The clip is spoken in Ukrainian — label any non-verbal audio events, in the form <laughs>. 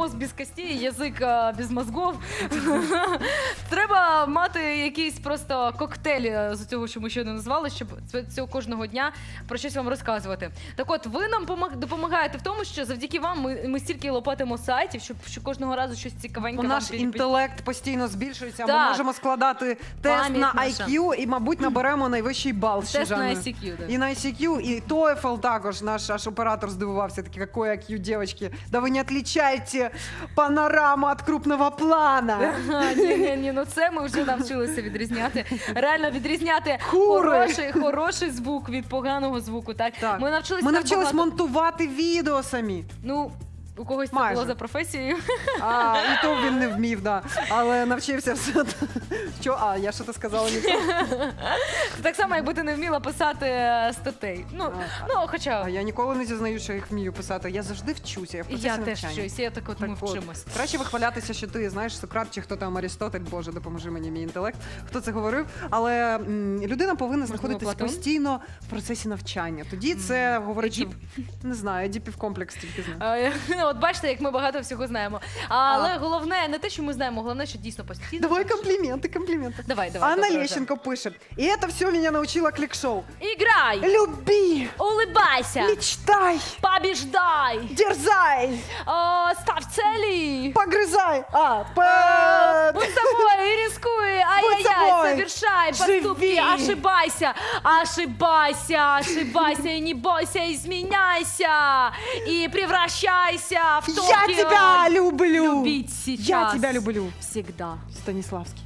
мозг без костей, язык е, без мозгов. <laughs> Треба мати якийсь просто коктейль з цього, що ми щойно назвали, щоб цього кожного дня про щось вам розказувати. Так от, ви нам допомагаєте в тому, що завдяки вам ми, ми стільки лопатимо сайтів, щоб що кожного разу щось цікавеньке Бо наш під- інтелект постійно збільшується. Ми можемо складати тест Пам'ять на наша. IQ і, мабуть, наберемо найвищий бал. з Тест на. ICQ, да. І на ICQ, і TOEFL також. Наш аж оператор здивувався. Такий, какой IQ, девочки? Да ви не отличаете панораму від крупного плана. Ні, ні, ні, ну це ми вже навчилися відрізняти. Реально відрізняти хороший, хороший звук від поганого звуку. Так, Так. ми навчилися Ми навчились багато- монтувати відео самі. Ну, у когось це Майже. було за професією. А, і то він не вмів, да. але навчився все. Що? А, я що то сказала не то. Так само, якби ти не вміла писати е, статей. Ну, А, ну хоча А я ніколи не зізнаю, що їх вмію писати. Я завжди вчуся. Я в процесі я теж навчання. щось, я так от ми Так от, вчимось. Краще вихвалятися, що ти знаєш Сократ чи хто там Арістотель, Боже, допоможи мені мій інтелект. Хто це говорив? Але м, людина повинна знаходитись Платон? постійно в процесі навчання. Тоді це говорить, що не знаю, Едіпів комплекс тільки знаю. Е, От бачите, як ми багато всього знаємо. Але головне не те, що ми знаємо, головне, що дійсно постійно. Давай вчимось. компліменти, компліменти. Давай, давай. Анна добре, Лещенко пише. И это все меня научило клик-шоу. вже. Іграй! Люби, Улыбайся! мечтай, Побіждай! дерзай, О, став цілі! погрызай. А, Э, по... совершай Живи. поступки, ошибайся, ошибайся, ошибайся и не бойся, изменяйся и превращайся в Я Токио. тебя люблю. Любить сейчас. Я тебя люблю. Всегда. Станиславский.